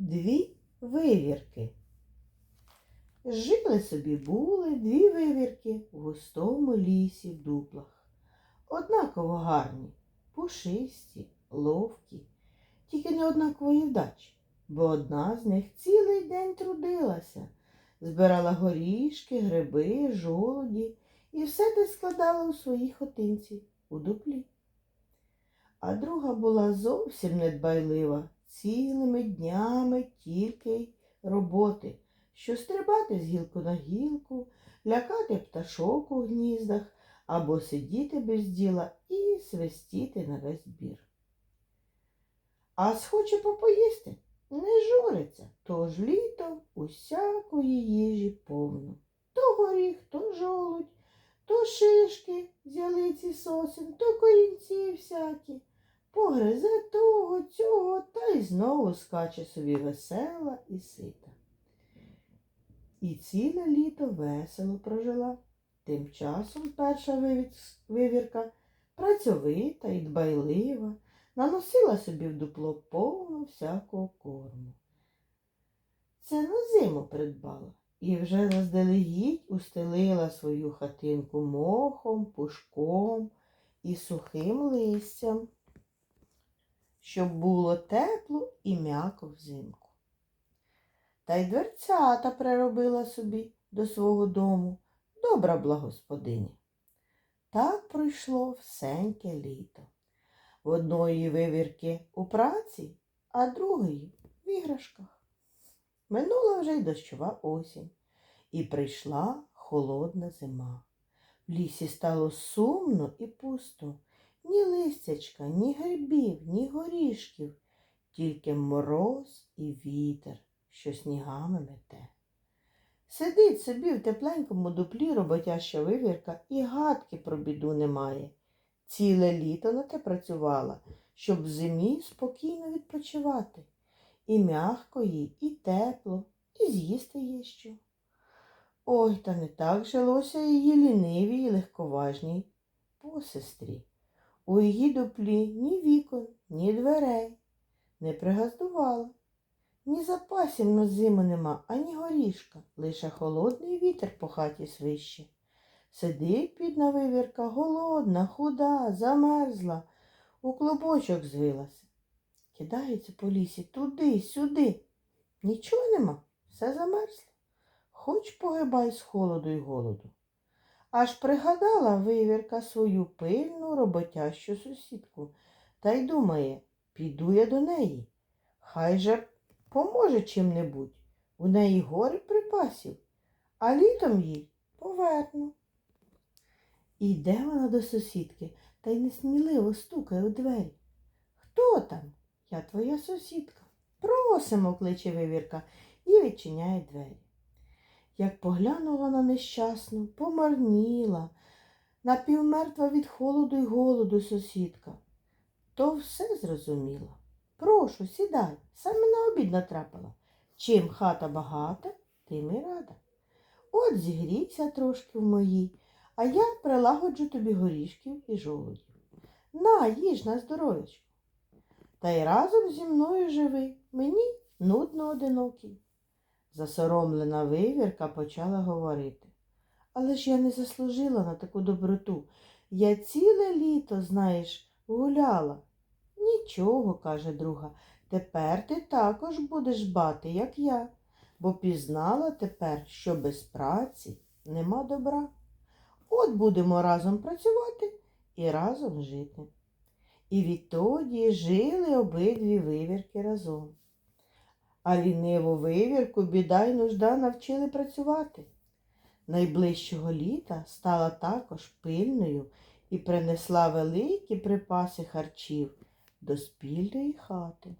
Дві вивірки. Жили собі були дві вивірки в густому лісі в дуплах. Однаково гарні, пушисті, ловкі, тільки не однакової вдачі, бо одна з них цілий день трудилася, збирала горішки, гриби, жолуді і все те складала у своїй хатинці у дуплі. А друга була зовсім недбайлива, цілими днями тільки й роботи, що стрибати з гілку на гілку, лякати пташок у гніздах або сидіти без діла і свистіти на весь бір. А схоче попоїсти, не журиться, тож літом усякої їжі повно. То горіх, то жолудь, то шишки з ялиці сосен, то корінці всякі. Погризе того, цього та й знову скаче собі весела і сита. І ціле літо весело прожила. Тим часом перша вивірка, працьовита і дбайлива, наносила собі в дупло повно всякого корму. Це на зиму придбала і вже заздалегідь устелила свою хатинку мохом, пушком і сухим листям, щоб було тепло і м'яко взимку. Та й дверцята приробила собі до свого дому добра благосподиня. Так пройшло всеньке літо. В одної вивірки у праці, а другої в іграшках. Минула вже й дощова осінь, і прийшла холодна зима. В лісі стало сумно і пусто. Ні листячка, ні грибів, ні горішків, тільки мороз і вітер, що снігами мете. Сидить собі в тепленькому дуплі роботяща вивірка і гадки про біду немає. Ціле літо на те працювала, щоб в зимі спокійно відпочивати. І м'ягко їй, і тепло, і з'їсти є що. Ой, та не так жилося її лінивій і легковажній посестрі. У її дуплі ні вікон, ні дверей не пригаздувала. Ні запасів на зиму нема, ані горішка, лише холодний вітер по хаті свище. Сидить бідна вивірка, голодна, худа, замерзла, у клубочок звилася. Кидається по лісі туди, сюди. Нічого нема, все замерзло. Хоч погибай з холоду й голоду. Аж пригадала вивірка свою пильну роботящу сусідку та й думає, піду я до неї. Хай же поможе чим-небудь. У неї гори припасів, а літом їй поверну. Іде вона до сусідки та й несміливо стукає у двері. Хто там? Я твоя сусідка. Просимо, кличе вивірка і відчиняє двері. Як поглянула на нещасну, помарніла, напівмертва від холоду й голоду сусідка, то все зрозуміла. Прошу, сідай, саме на обід натрапила. Чим хата багата, тим і рада. От зігрійся трошки в моїй, а я прилагоджу тобі горішків і жолудів. На, їж на здоров'ячко. Та й разом зі мною живи, мені нудно одинокий. Засоромлена вивірка почала говорити. Але ж я не заслужила на таку доброту. Я ціле літо, знаєш, гуляла. Нічого, каже друга, тепер ти також будеш бати, як я, бо пізнала тепер, що без праці нема добра. От будемо разом працювати і разом жити. І відтоді жили обидві вивірки разом. А ліниву вивірку біда й нужда навчили працювати. Найближчого літа стала також пильною і принесла великі припаси харчів до спільної хати.